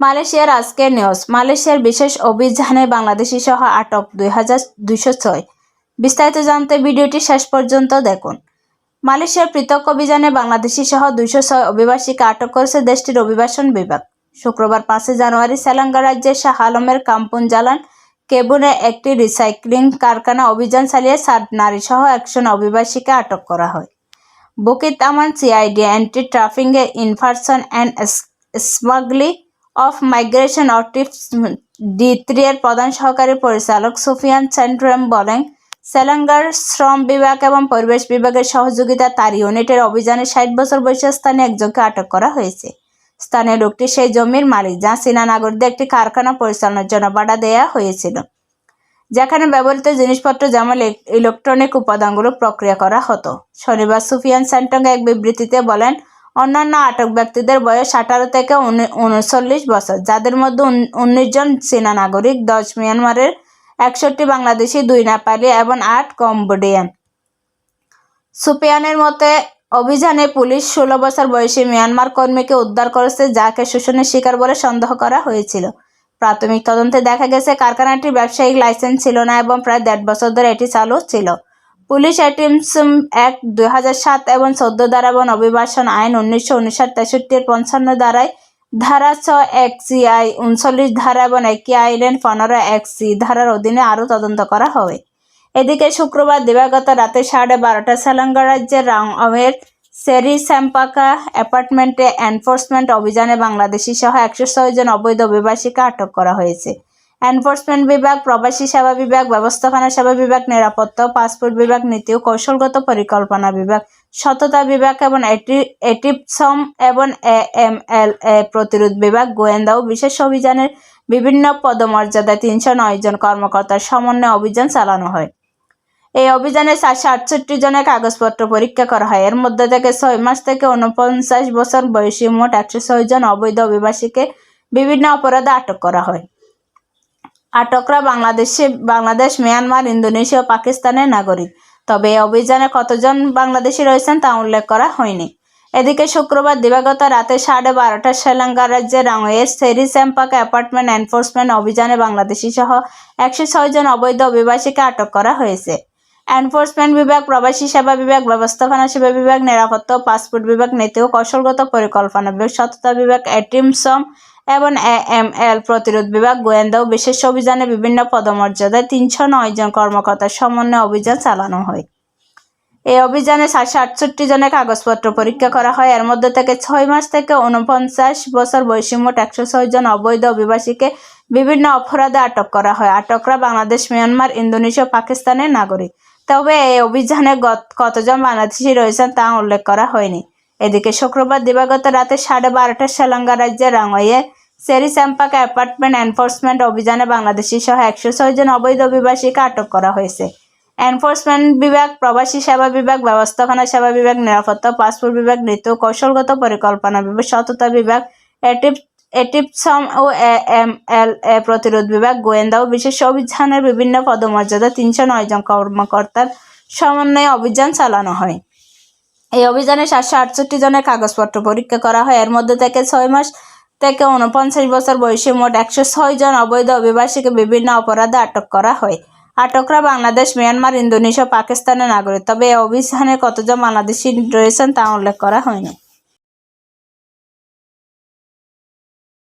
মালয়েশিয়ার আজকের নিউজ। মালয়েশিয়ার বিশেষ অভিযানে বাংলাদেশি সহ আটক দুই হাজার দুইশো ছয়। বিস্তারিত জানতে ভিডিওটি শেষ পর্যন্ত দেখুন। মালয়েশিয়ার পৃথক অভিযানে বাংলাদেশি সহ দুইশো ছয় অভিবাসীকে আটক করেছে দেশটির অভিবাসন বিভাগ। শুক্রবার পাঁচই জানুয়ারি সেলাঙ্গা রাজ্যের শাহ আলমের কাম্পুন জালান কেবুনে একটি রিসাইক্লিং কারখানা অভিযান চালিয়ে সাত নারী সহ একজন অভিবাসীকে আটক করা হয়। বুকিত আমান সিআইডি অ্যান্টি ট্রাফিংয়ে ইনফারশন অ্যান্ড স্মাগলি অফ মাইগ্রেশন অটিপস ডি থ্রি এর প্রধান সহকারী পরিচালক সুফিয়ান সেন্ট্রাম বলেন, সেলাঙ্গার শ্রম বিভাগ এবং পরিবেশ বিভাগের সহযোগিতা তার ইউনিটের অভিযানে ষাট বছর বয়সী স্থানে একজনকে আটক করা হয়েছে। স্থানীয় লোকটি সেই জমির মালিক, যা চীনা নাগরিকদের একটি কারখানা পরিচালনার জন্য ভাড়া দেয়া হয়েছিল, যেখানে ব্যবহৃত জিনিসপত্র যেমন ইলেকট্রনিক উপাদানগুলো প্রক্রিয়া করা হতো। শনিবার সুফিয়ান স্যান্টং এক বিবৃতিতে বলেন অন্যান্য আটক ব্যক্তিদের বয়স আঠারো থেকে উনি- উনচল্লিশ বছর, যাদের মধ্যে উন- উনিশ জন চীনা নাগরিক, দশ মিয়ানমারের একষট্টি বাংলাদেশি, দুই নেপালি এবং আট কম্বোডিয়ান। সুপিয়ানের মতে, অভিযানে পুলিশ ষোলো বছর বয়সী মিয়ানমার কর্মীকে উদ্ধার করেছে, যাকে শোষণের শিকার বলে সন্দেহ করা হয়েছিল। প্রাথমিক তদন্তে দেখা গেছে, কারখানাটির ব্যবসায়িক লাইসেন্স ছিল না এবং প্রায় দেড় বছর ধরে এটি চালু ছিল। পুলিশ এটিএমস এক দুই সাত এবং চোদ্দ ধারা এবং অভিবাসন আইন উনিশশো উনষাট তেষট্টির পঞ্চান্ন ধারায় ধারা ছ এক সি আই উনচল্লিশ ধারা এবং একই আইনের পনেরো এক সি ধারার অধীনে আরও তদন্ত করা হবে। এদিকে শুক্রবার দিবাগত রাতে সাড়ে বারোটা সেলাঙ্গা রাজ্যের রাংয়ের সেরি স্যাম্পাকা অ্যাপার্টমেন্টে এনফোর্সমেন্ট অভিযানে বাংলাদেশি সহ একশো ছয় জন অবৈধ অভিবাসীকে আটক করা হয়েছে। এনফোর্সমেন্ট বিভাগ, প্রবাসী সেবা বিভাগ, ব্যবস্থাপনা সেবা বিভাগ, নিরাপত্তা পাসপোর্ট বিভাগ, নীতি ও কৌশলগত পরিকল্পনা বিভাগ, সততা বিভাগ এবং এটি- এটিপসম এবং এ এম এল এ প্রতিরোধ বিভাগ, গোয়েন্দা ও বিশেষ অভিযানের বিভিন্ন পদমর্যাদায় তিনশো নয় জন কর্মকর্তার সমন্বয়ে অভিযান চালানো হয়। এই অভিযানে চারশো আটষট্টি জনের কাগজপত্র পরীক্ষা করা হয়। এর মধ্যে থেকে ছয় মাস থেকে উনপঞ্চাশ বছর বয়সী মোট একশো ছয় জন অবৈধ অভিবাসীকে বিভিন্ন অপরাধে আটক করা হয়। আটকরা বাংলাদেশে, বাংলাদেশ, মিয়ানমার, ইন্দোনেশিয়া ও পাকিস্তানের নাগরিক। তবে এই অভিযানে কতজন বাংলাদেশি রয়েছেন তা উল্লেখ করা হয়নি। এদিকে শুক্রবার দিবাগত রাতে সাড়ে বারোটা শ্রীলঙ্কা রাজ্যের রাঙয়ের সেরি স্যাম্পাক অ্যাপার্টমেন্ট এনফোর্সমেন্ট অভিযানে বাংলাদেশি সহ একশো ছয় জন অবৈধ অভিবাসীকে আটক করা হয়েছে। এনফোর্সমেন্ট বিভাগ, প্রবাসী সেবা বিভাগ, ব্যবস্থাপনা সেবা বিভাগ, নিরাপত্তা পাসপোর্ট বিভাগ, নীতি ও কৌশলগত পরিকল্পনা বিভাগ, সততা বিভাগ, এটিমসম এবং এ এম এল প্রতিরোধ বিভাগ গোয়েন্দা ও বিশেষ অভিযানে বিভিন্ন পদমর্যাদায় তিনশো নয় জন কর্মকর্তার সমন্বয়ে অভিযান চালানো হয়। এই অভিযানে সাতশো আটষট্টি জনের কাগজপত্র পরীক্ষা করা হয়। এর মধ্যে থেকে ছয় মাস থেকে উনপঞ্চাশ বছর বয়সী মোট একশো ছয় জন অবৈধ অভিবাসীকে বিভিন্ন অপরাধে আটক করা হয়। আটকরা বাংলাদেশ, মিয়ানমার, ইন্দোনেশিয়া পাকিস্তানের নাগরিক। তবে এই অভিযানে কতজন বাংলাদেশি রয়েছেন তা উল্লেখ করা হয়নি। এদিকে শুক্রবার দিবাগত রাতে সাড়ে বারোটার শ্রীলঙ্কা রাজ্যের রাঙ্গাইয়ে সেরি স্যাম্পাক অ্যাপার্টমেন্ট এনফোর্সমেন্ট অভিযানে বাংলাদেশি সহ একশো ছয় জন অবৈধ অভিবাসীকে আটক করা হয়েছে। এনফোর্সমেন্ট বিভাগ, প্রবাসী সেবা বিভাগ, ব্যবস্থাপনা সেবা বিভাগ, নিরাপত্তা, পাসপোর্ট বিভাগ নৃত্য কৌশলগত পরিকল্পনা বিভাগ সততা বিভাগ, এটিপ, এটিপসম ও এম এল এ প্রতিরোধ বিভাগ, গোয়েন্দা ও বিশেষ অভিযানের বিভিন্ন পদমর্যাদা তিনশো নয় জন কর্মকর্তার সমন্বয়ে অভিযান চালানো হয়। এই অভিযানে সাতশো আটষট্টি জনের কাগজপত্র পরীক্ষা করা হয়। এর মধ্যে থেকে ছয় মাস থেকে উনপঞ্চাশ বছর বয়সে মোট একশো ছয় জন অবৈধ অভিবাসীকে বিভিন্ন অপরাধে আটক করা হয়। আটকরা বাংলাদেশ, মিয়ানমার, ইন্দোনেশিয়া পাকিস্তানের নাগরিক। তবে এই অভিযানে কতজন বাংলাদেশি রয়েছেন তা উল্লেখ করা হয়নি।